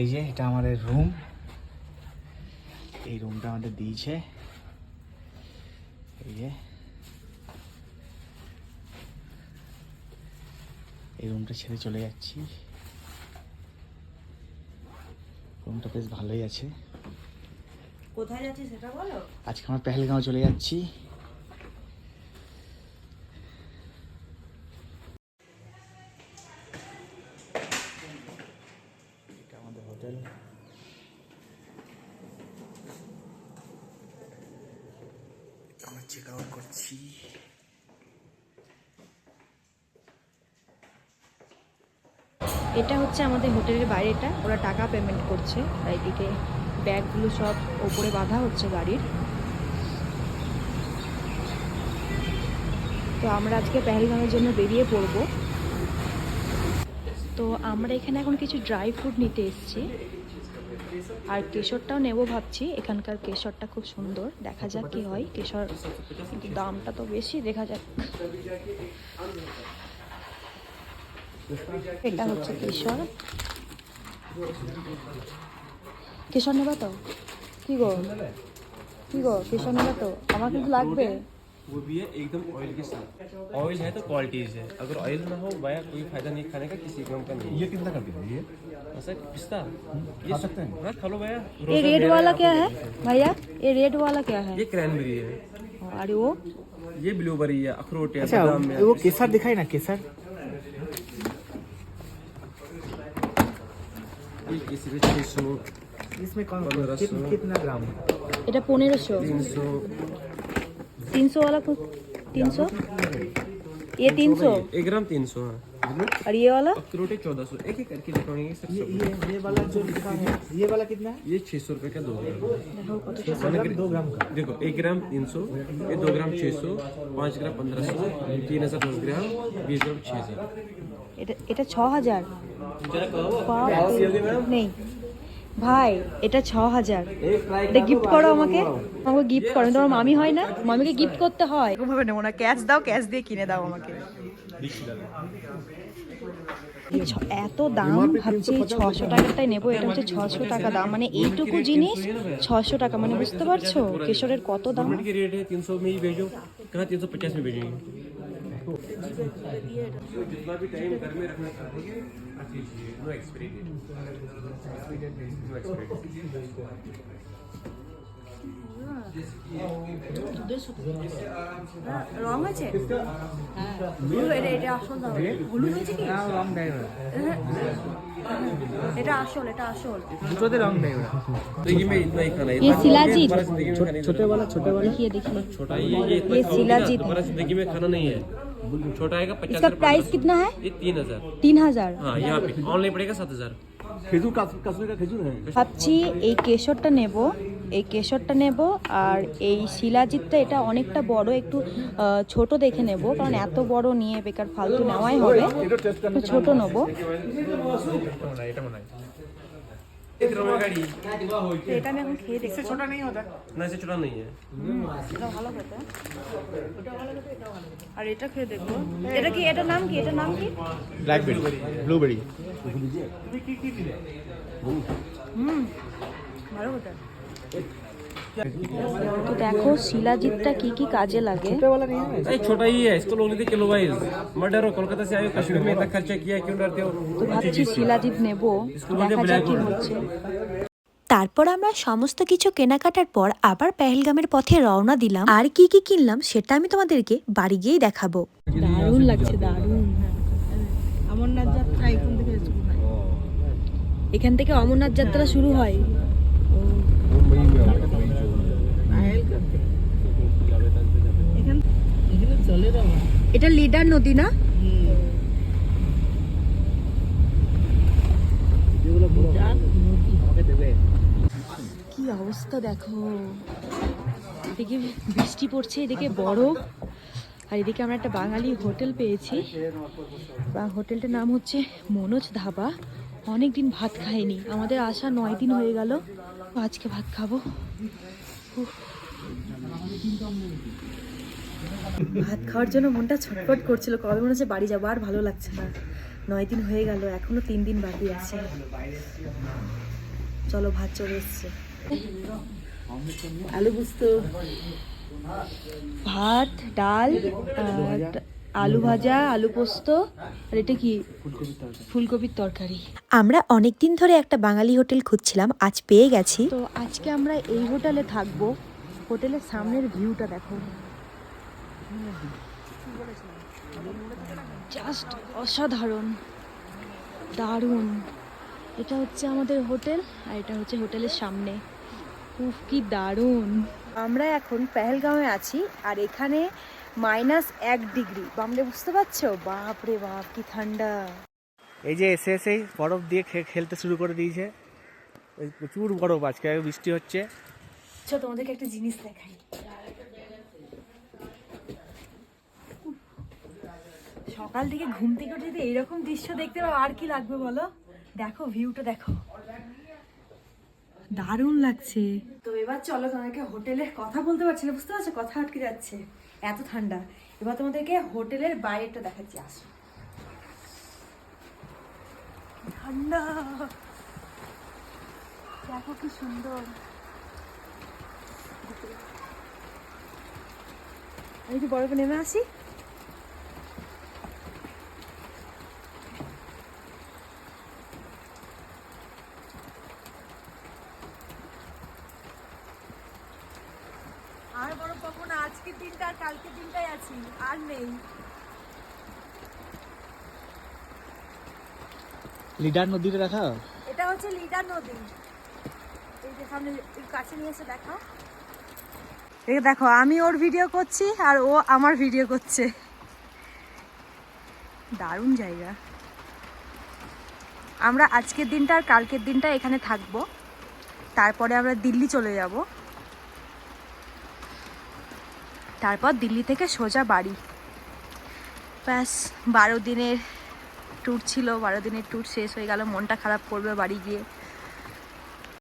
এই যে এটা আমাদের রুম এই রুমটা আমাদের দিয়েছে। এই যে। এই রুমটা ছেড়ে চলে যাচ্ছি। রুমটা বেশ ভালোই আছে। কোথায় যাচ্ছি সেটা বলো? আজকে আমরা পেহেলগাঁও চলে যাচ্ছি। চেক আউট করছি। এটা হচ্ছে আমাদের হোটেলের বাইরেটা ওরা টাকা পেমেন্ট করছে আর ব্যাগগুলো সব ওপরে বাঁধা হচ্ছে গাড়ির তো আমরা আজকে পেহেলগামের জন্য বেরিয়ে পড়ব। তো আমরা এখানে এখন কিছু ড্রাই ফ্রুট নিতে এসেছি। আর কেশরটাও নেব ভাবছি। এখানকার কেশরটা খুব সুন্দর। দেখা যাক কি হয়। কেশর কিন্তু দামটা তো বেশি, দেখা যাক। এটা হচ্ছে কেশর। কেশর নেবা তো? কি গো? কি গো? কেশর নেবা তো? আমার কিন্তু লাগবে। वो भी है एकदम ऑयल के साथ ऑयल है तो क्वालिटीज है अगर ऑयल ना हो भैया कोई फायदा नहीं खाने का किसी काम का नहीं ये कितना कर दिया ये ऐसा पिस्ता ये खा सकते हैं? हाँ खा लो भैया ये रोजा रेड मेरा वाला है, क्या आपको है दे सकते भैया ये रेड वाला क्या है हैं। ये क्रैनबेरी है अरे वो ये ब्लूबेरी है अखरोट है अच्छा बादाम है वो केसर दिखाई ना केसर ये किसी पे छः सौ इसमें कौन पंद्रह कित- सौ। कितना ग्राम এটা পনেরোশো तीन सौ তিনশো वाला को तीन सौ ये तीन सौ एक ग्राम तीन सौ हाँ और ये वाला अखरोट है चौदह सौ एक एक करके दिखाएंगे सब ये सब ये ये वाला जो लिखा है ये वाला कितना है ये छः सौ रुपये का दो ग्राम देखो कत सौ ग्राम दो ग्राम का देखो एक ग्राम तीन सौ ये दो ग्राम छः सौ पाँच ग्राम पंद्रह सौ तीन हज़ार दस ग्राम बीस ग्राम छः हज़ार এটা এটা ছ হাজার নেই ভাই এটা ছ হাজার এটা গিফট করো আমাকে। আমাকে গিফট করো। তোমার মামি হয় না? মামিকে গিফট করতে হয়। ভাবে নেব না। ক্যাশ দাও ক্যাশ দিয়ে কিনে দাও আমাকে। এত দাম ভাবছি ছশো টাকাটাই নেব। এটা হচ্ছে ছশো টাকা দাম। মানে এইটুকু জিনিস ছশো টাকা। মানে বুঝতে পারছ? কেশরের কত দাম? তিনশো जितना भी टाइम घर में रखना चाहते हैं no expiry date no expiry রং আছে এটা আসল দাম হলুদ হয়েছে কি রং দেয় ওরা এটা আসল এটা আসল দুটোতে রং দেয় ওরা जिंदगी में इतना ही खाना है ये इतना शिलाजीत। हमारा जिंदगी में खाने छोटे वाला छोटे वाला देखिए देखिए छोटा ही है ये इतना ये खाओगे ना, शिलाजीत है। हमारा जिंदगी में खाना नहीं है छोटा आएगा पचास इसका हजार, प्राइस 1500, कितना है ये तीन हजार তিন হাজার हाँ यहाँ पे ऑनलाइन पड़ेगा सात हजार खेजूर कश्मीर का खेजूर है ভাবছি এই কেশরটা নেব এই কেশরটা নেব আর এই শিলাজিৎটা এটা অনেকটা বড় একটু আহ, ছোট দেখে নেব কারণ এত বড় নিয়ে বেকার ফালতু নেওয়াই হবে একটু ছোট নেব এটা আমি এখন খেয়ে দেখছি ছোট নেই ওটা না সে ছোট নেই এটা ভালো খেতে আর এটা খেয়ে দেখবো এটা কি এটা নাম কি এটা নাম কি ব্ল্যাকবেরি ব্লুবেরি তুমি কি কি দিলে হুম ভালো খেতে তো দেখো শিলাজিৎটা কি কি কাজে লাগে छोटे वाला नहीं है अरे छोटा ही है इसको लोग लेते किलो वाइज मत डरो कोलकाता से आए हो कश्मीर में इतना खर्चा किया क्यों डरते हो তো ভাবছি শিলাজিৎ নেব দেখা যাক কি হচ্ছে তারপর আমরা সমস্ত কিছু কেনাকাটার পর আবার পেহেলগামের পথে রওনা দিলাম আর কি কি কিনলাম সেটা আমি তোমাদেরকে বাড়ি গিয়েই দেখাবো দারুণ লাগছে দারুণ অমরনাথ যাত্রা এখান থেকে শুরু হয় এখান থেকে অমরনাথ যাত্রা শুরু হয় এটা লিডার নদী না? কি অবস্থা দেখো। এদিকে বৃষ্টি পড়ছে এদিকে বরফ আর এদিকে আমরা একটা বাঙালি হোটেল পেয়েছি। বা হোটেলটার নাম হচ্ছে মনোজ ধাবা। অনেক দিন ভাত খাইনি। আমাদের আসা নয় দিন হয়ে গেল। আজকে ভাত খাব। ভাত খাওয়ার জন্য মনটা ছটফট করছিল কবে মনে হচ্ছে বাড়ি যাব আর ভালো লাগছে না। নয় দিন হয়ে গেল এখনও তিন দিন বাকি আছে। চলো ভাত চলে এসছে। আলু বুঝত ভাত ডাল আলু ভাজা আলু পোস্ত আর এটা কি? ফুলকপির তরকারি। আমরা অনেক দিন ধরে একটা বাঙালি হোটেল খুঁজছিলাম আজ পেয়ে গেছি। তো আজকে আমরা এই হোটেলে থাকব। হোটেলের সামনের ভিউটা দেখো। জাস্ট অসাধারণ দারুণ। এটা হচ্ছে আমাদের হোটেল আর এটা হচ্ছে হোটেলের সামনে। উফ কি দারুণ। আমরা এখন পেহেলগাঁওয়ে আছি আর এখানে মাইনাস এক ডিগ্রি। বামলে বুঝতে পারছ? বাপ রে বাপ কি ঠান্ডা। এই যে এসে এসেই বরফ দিয়ে খে- খেলতে শুরু করে দিয়েছে। প্রচুর বরফ আজকে বৃষ্টি হচ্ছে। চলো তোমাদেরকে একটা জিনিস দেখাই। সকাল থেকে ঘুম থেকে উঠে যদি এইরকম দৃশ্য দেখতে পাও আর কি লাগবে বলো? দেখো ভিউটা দেখো। দারুণ লাগছে। তো এবার চলো তোমাদেরকে হোটেলের কথা বলতে পারছি না, বুঝতে পারছ? কথা আটকে যাচ্ছে। এত ঠান্ডা। এবার তোমাদেরকে হোটেলের বাইরেটা দেখাচ্ছি, আসো। ঠান্ডা। দেখো কি সুন্দর। আমি একটু বরফে নেমে আসি আর বরফ পাবো না আজকের দিনটা আর কালকের দিনটাই আছি আর নেই। লিডার নদীতে দেখা এটা হচ্ছে লিডার নদী। এই যে সামনে কাছে নিয়ে এসে দেখাও। এই দেখো আমি ওর ভিডিও করছি আর ও আমার ভিডিও করছে। দারুণ জায়গা। আমরা আজকের দিনটা আর কালকের দিনটা এখানে থাকব। তারপরে আমরা দিল্লি চলে যাব। তারপর দিল্লি থেকে সোজা বাড়ি। ব্যাস, বারো দিনের ট্যুর ছিল, বারো দিনের ট্যুর শেষ হয়ে গেল, মনটা খারাপ করবে বাড়ি গিয়ে।